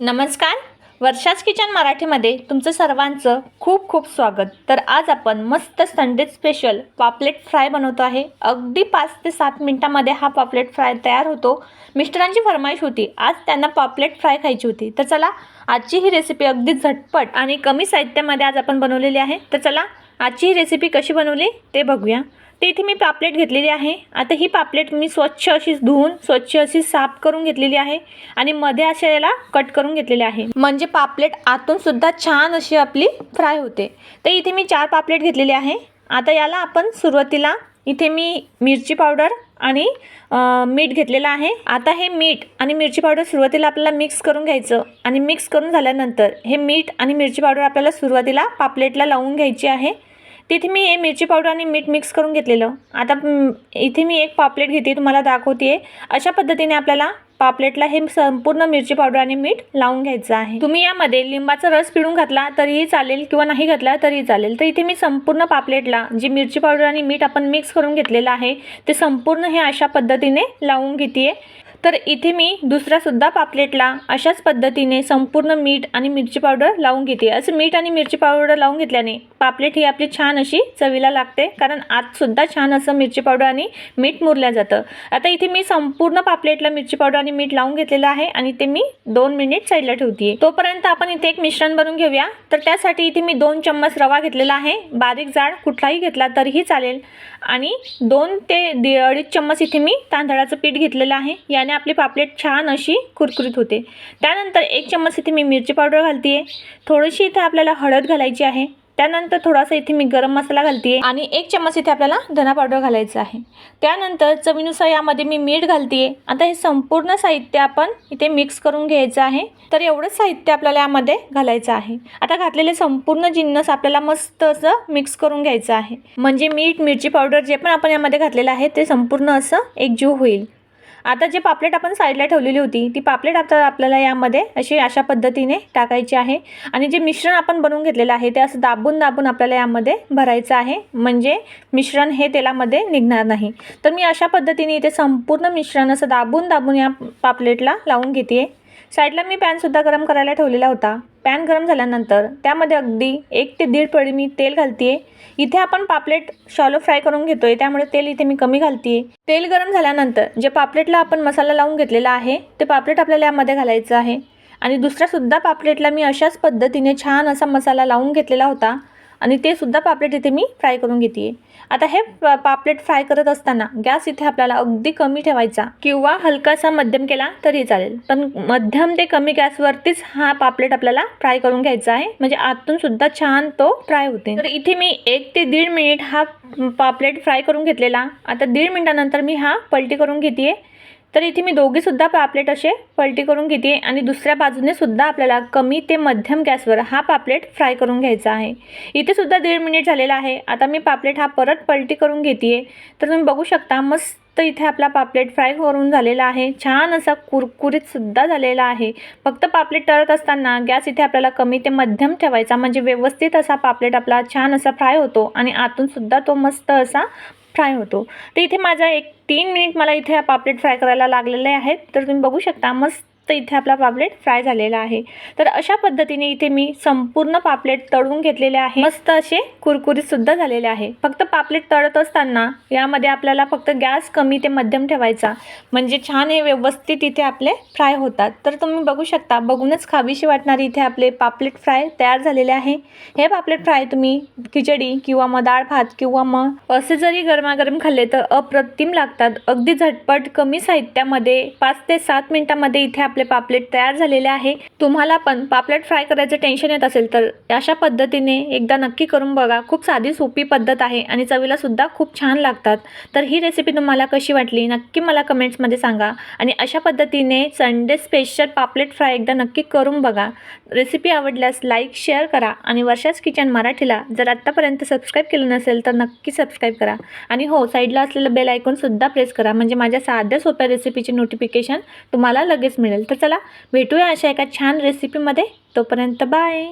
नमस्कार. वर्षाच किचन मराठीमध्ये तुमचं सर्वांचं खूप खूप स्वागत. तर आज आपण मस्त संडे स्पेशल पापलेट फ्राय बनवतो आहे. अगदी पाच ते सात मिनटामध्ये हा पापलेट फ्राय तयार होतो. मिस्टरांची फरमाईश होती. आज त्यांना पापलेट फ्राय खायची होती. तर चला आजची ही रेसिपी अगदी झटपट आणि कमी साहित्यामध्ये आज आपण बनवलेली आहे. तर चला आजची ही रेसिपी कशी बनवली ते बघूया. ते इथे मी पापलेट घेतलेली आहे. आता ही पापलेट मी स्वच्छ अशी धुवून स्वच्छ अशी साफ करून घेतलेली आहे आणि मध्ये अशा याला कट करून घेतलेले आहे. म्हणजे पापलेट आतून सुद्धा छान अशी आपली फ्राय होते. तर इथे मी चार पापलेट घेतलेली आहे. आता याला आपण सुरुवातीला इथे मी मिरची पावडर आणि मीठ घेतलेलं आहे. आता हे मीठ आणि मिरची पावडर सुरुवातीला आपल्याला मिक्स करून घ्यायचं आणि मिक्स करून झाल्यानंतर हे मीठ आणि मिरची पावडर आपल्याला सुरुवातीला पापलेटला लावून घ्यायची आहे. तिथे मी हे मिरची पावडर आणि मीठ मिक्स करून घेतलेलं. आता इथे मी एक पापलेट घेते तुम्हाला दाखवते. अशा पद्धतीने आपल्याला पापलेटला हे संपूर्ण मिरची पावडर आणि मीठ लावून घ्यायचं आहे. तुम्ही यामध्ये लिंबाचा रस पिळून घातला तरीही चालेल किंवा नाही घातला तरीही चालेल. तर इथे मी संपूर्ण पापलेटला जी मिरची पावडर आणि मीठ आपण मिक्स करून घेतलेलं आहे ते संपूर्ण हे अशा पद्धतीने लावून घेते तर इथे मी दुसरासुद्धा पापलेटला अशाच पद्धतीने संपूर्ण मीठ आणि मिरची पावडर लावून घेते. असं मीठ आणि मिरची पावडर लावून घेतल्याने पापलेट ही आपली छान अशी चवीला लागते. कारण आतसुद्धा छान असं मिरची पावडर आणि मीठ मुरल्या जातं. आता इथे मी संपूर्ण पापलेटला मिरची पावडर आणि मीठ लावून घेतलेलं आहे आणि ते मी दोन मिनिट साईडला ठेवते तोपर्यंत आपण इथे एक मिश्रण बनवून घेऊया. तर त्यासाठी इथे मी दोन चम्मच रवा घेतलेला आहे. बारीक जाड कुठलाही घेतला तरीही चालेल. आणि दोन ते अडीच चम्मच इथे मी तांदळाचं पीठ घेतलेलं आहे. याने आपली पापलेट छान अशी कुरकुरीत होते. त्यानंतर एक चम्मच इथे मी मिरची पावडर घालते थोडीशी इथे आपल्याला हळद घालायची आहे. त्यानंतर थोडासा इथे मी गरम मसाला घालते आणि एक चम्मच इथे आपल्याला धना पावडर घालायचं आहे. त्यानंतर चवीनुसार यामध्ये मी मीठ घालते आता हे संपूर्ण साहित्य आपण इथे मिक्स करून घ्यायचं आहे. तर एवढंच साहित्य आपल्याला यामध्ये घालायचं आहे. आता घातलेले संपूर्ण जिन्नस आपल्याला मस्त असं मिक्स करून घ्यायचं आहे. म्हणजे मीठ मिरची पावडर जे पण आपण यामध्ये घातलेलं आहे ते संपूर्ण असं एकजीव होईल. आता जे पापलेट आपण साईडला ठेवलेली होती ती पापलेट आता आपल्याला यामध्ये अशी अशा पद्धतीने टाकायची आहे. आणि जे मिश्रण आपण बनवून घेतलेलं आहे ते असं दाबून दाबून आपल्याला यामध्ये भरायचं आहे. म्हणजे मिश्रण हे तेलामध्ये निघणार नाही. तर मी अशा पद्धतीने इथे संपूर्ण मिश्रण असं दाबून दाबून या पापलेटला लावून घेते साईडला मी पॅनसुद्धा गरम करायला ठेवलेला होता. पॅन गरम झाल्यानंतर त्यामध्ये अगदी एक ते दीड पळी मी तेल घालते इथे आपण पापलेट शॉलो फ्राय करून घेतो आहे त्यामुळे तेल इथे मी कमी घालते तेल गरम झाल्यानंतर जे पापलेटला आपण मसाला लावून घेतलेला आहे ते पापलेट आपल्याला यामध्ये घालायचं आहे. आणि दुसऱ्यासुद्धा पापलेटला मी अशाच पद्धतीने छान असा मसाला लावून घेतलेला होता. आणि ते सुद्धा पापलेट इथे मी फ्राय करून घेते आता हे पापलेट फ्राय करत असताना गॅस इथे आपल्याला अगदी कमी ठेवायचा किंवा हलकासा मध्यम केला तरी चालेल. पण मध्यम ते कमी गॅसवरतीच हा पापलेट आपल्याला फ्राय करून घ्यायचा आहे. म्हणजे आतून सुद्धा छान तो फ्राय होते. तर इथे मी एक ते दीड मिनिट हा पापलेट फ्राय करून घेतलेला. आता दीड मिनिटानंतर मी हा पलटी करून घेते तर इथे मी दोघेसुद्धा पापलेट असे पलटी करून घेते आणि दुसऱ्या बाजूने सुद्धा आपल्याला कमी ते मध्यम गॅसवर हा पापलेट फ्राय करून घ्यायचा आहे. इथे सुद्धा दीड मिनिट झालेला आहे. आता मी पापलेट हा परत पलटी करून घेते तर तुम्ही बघू शकता मस्त इथे आपला पापलेट फ्राय करून झालेला आहे. छान असा कुरकुरीतसुद्धा झालेला आहे. फक्त पापलेट तळत असताना गॅस इथे आपल्याला कमी ते मध्यम ठेवायचा म्हणजे व्यवस्थित असा पापलेट आपला छान असा फ्राय होतो आणि आतूनसुद्धा तो मस्त असा फ्राय होतो. तर इथे माझा एक तीन मिनिट मला इथे हा पापलेट फ्राय करायला लागलेले आहेत. तर तुम्ही बघू शकता मस्त तर इथे आपला पापलेट फ्राय झालेला आहे. तर अशा पद्धतीने इथे मी संपूर्ण पापलेट तळून घेतलेले आहे. मस्त असे कुरकुरीत सुद्धा झालेले आहे. फक्त पापलेट तळत असताना यामध्ये आपल्याला फक्त गॅस कमी ते मध्यम ठेवायचा. म्हणजे छान हे व्यवस्थित इथे आपले फ्राय होतात. तर तुम्ही बघू शकता बघूनच खावीशी वाटणारी इथे आपले पापलेट फ्राय तयार झालेले आहे. हे पापलेट फ्राय तुम्ही खिचडी किंवा मग डाळ भात किंवा मग असे जरी गरमागरम खाल्ले तर अप्रतिम लागतात. अगदी झटपट कमी साहित्यामध्ये पाच ते सात मिनिटामध्ये इथे आपले पापलेट तयार झालेले आहे. तुम्हाला पण पापलेट फ्राय करायचं टेन्शन येत असेल तर अशा पद्धतीने एकदा नक्की करून बघा. खूप साधी सोपी पद्धत आहे आणि चवीला सुद्धा खूप छान लागतात. तर ही रेसिपी तुम्हाला कशी वाटली? नक्की मला कमेंट्समध्ये सांगा. आणि अशा पद्धतीने संडे स्पेशल पापलेट फ्राय एकदा नक्की करून बघा. रेसिपी आवडल्यास लाईक शेअर करा. आणि वर्षाच किचन मराठीला जर आत्तापर्यंत सबस्क्राईब केलं नसेल तर नक्की सबस्क्राईब करा. आणि हो साईडला असलेलं बेल आयकॉनसुद्धा प्रेस करा. म्हणजे माझ्या साध्या सोप्या रेसिपीचे नोटिफिकेशन तुम्हाला लगेच मिळेल. तर चला भेटूया अशा एका छान रेसिपीमध्ये तोपर्यंत बाय